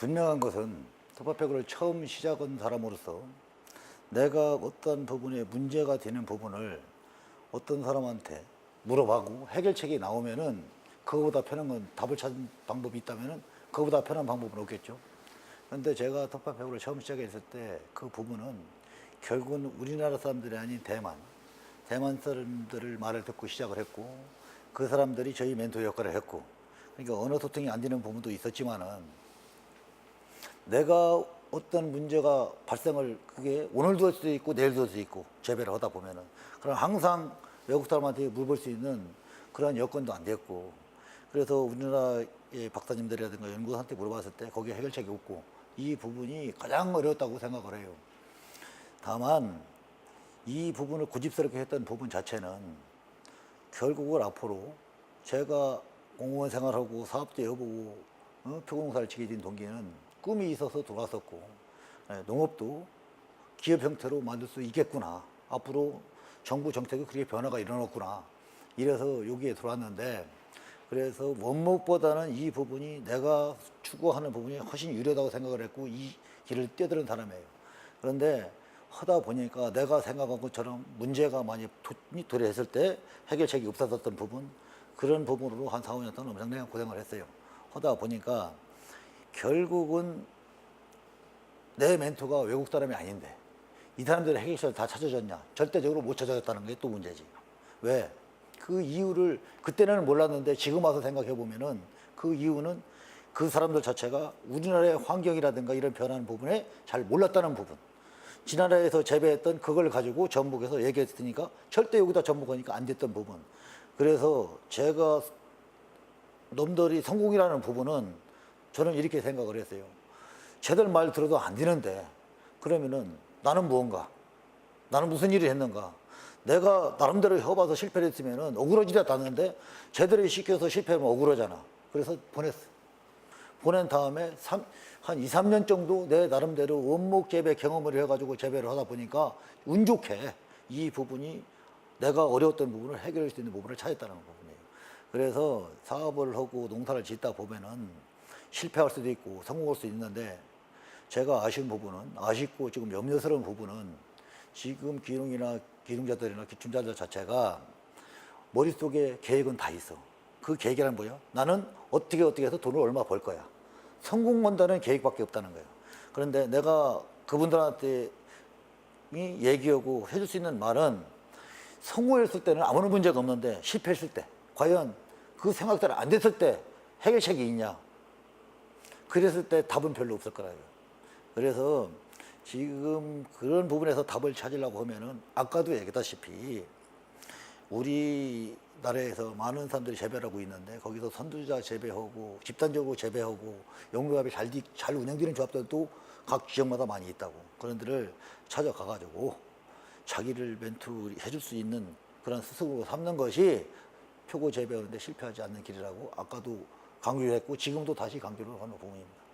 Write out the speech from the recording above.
분명한 것은 토파백을 처음 시작한 사람으로서 내가 어떤 부분에 문제가 되는 부분을 어떤 사람한테 물어봐고 해결책이 나오면은 그거보다 편한 건 답을 찾는 방법이 있다면은 그거보다 편한 방법은 없겠죠. 그런데 제가 토파백을 처음 시작했을 때 그 부분은 결국은 우리나라 사람들이 아닌 대만, 대만 사람들을 말을 듣고 시작을 했고 그 사람들이 저희 멘토 역할을 했고 그러니까 언어 소통이 안 되는 부분도 있었지만은 내가 어떤 문제가 발생을 그게 오늘도 할 수도 있고 내일도 할수 있고 재배를 하다 보면은 그럼 항상 외국 사람한테 물어볼 수 있는 그런 여건도 안 됐고 그래서 우리나라의 박사님들이라든가 연구원한테 물어봤을 때 거기에 해결책이 없고 이 부분이 가장 어려웠다고 생각을 해요. 다만 이 부분을 고집스럽게 했던 부분 자체는 결국은 앞으로 제가 공무원 생활하고 사업도 해보고 어? 표공사를 치게 된 동기는 꿈이 있어서 들어왔었고 예, 농업도 기업 형태로 만들 수 있겠구나. 앞으로 정부 정책이 그렇게 변화가 일어났구나. 이래서 여기에 들어왔는데 그래서 원목보다는 이 부분이 내가 추구하는 부분이 훨씬 유리하다고 생각을 했고 이 길을 뛰어드는 사람이에요. 그런데 하다 보니까 내가 생각한 것처럼 문제가 많이 도- 도래했을 때 해결책이 없었던 부분 그런 부분으로 한 4, 5년 동안 엄청나게 고생을 했어요. 하다 보니까 결국은 내 멘토가 외국 사람이 아닌데 이 사람들의 해결책을 다 찾아줬냐? 절대적으로 못 찾아줬다는 게 또 문제지. 왜? 그 이유를 그때는 몰랐는데 지금 와서 생각해 보면은 그 이유는 그 사람들 자체가 우리나라의 환경이라든가 이런 변하는 부분에 잘 몰랐다는 부분. 지나라에서 재배했던 그걸 가지고 전북에서 얘기했으니까 절대 여기다 전북하니까 안 됐던 부분. 그래서 제가 놈들이 성공이라는 부분은 저는 이렇게 생각을 했어요. 쟤들 말 들어도 안 되는데 그러면은 나는 무언가? 나는 무슨 일을 했는가? 내가 나름대로 해봐서 실패를 했으면은 억울하지도 않는데 쟤들이 시켜서 실패하면 억울하잖아. 그래서 보냈어. 보낸 다음에 삼- 한 2, 3년 정도 내 나름대로 원목 재배 경험을 해가지고 재배를 하다 보니까 운 좋게 이 부분이 내가 어려웠던 부분을 해결할 수 있는 부분을 찾았다는 부분이에요. 그래서 사업을 하고 농사를 짓다 보면은 실패할 수도 있고 성공할 수도 있는데 제가 아쉬운 부분은 아쉽고 지금 염려스러운 부분은 지금 기농이나 기농자들이나 기춘자들 자체가 머릿속에 계획은 다 있어. 그 계획이란 뭐야? 나는 어떻게 어떻게 해서 돈을 얼마 벌 거야. 성공한다는 계획밖에 없다는 거예요. 그런데 내가 그분들한테 이 얘기하고 해줄 수 있는 말은 성공했을 때는 아무런 문제가 없는데 실패했을 때 과연 그 생각대로 안 됐을 때 해결책이 있냐? 그랬을 때 답은 별로 없을 거라고요. 그래서 지금 그런 부분에서 답을 찾으려고 하면은 아까도 얘기했다시피 우리나라에서 많은 사람들이 재배를 하고 있는데 거기서 선두자 재배하고 집단적으로 재배하고 영농업이 잘, 디- 잘 운영되는 조합들도 각 지역마다 많이 있다고 그런 데를 찾아가 가지고 자기를 멘토 해줄 수 있는 그런 스승으로 삼는 것이 표고 재배하는데 실패하지 않는 길이라고 아까도 강조를 했고 지금도 다시 강조를 하는 부분입니다.